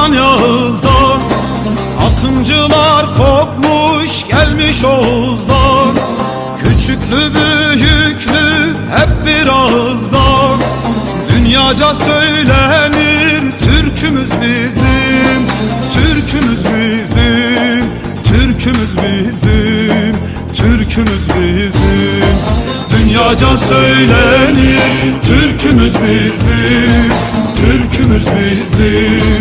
Aman Yağız'dan Akıncılar kopmuş gelmiş Oğuz'dan Küçüklü büyüklü hep bir ağızdan Dünyaca söylenir Türkümüz bizim Türkümüz bizim Türkümüz bizim Türkümüz bizim. Dünyaca söylenir Türkümüz bizim Türkümüz bizim.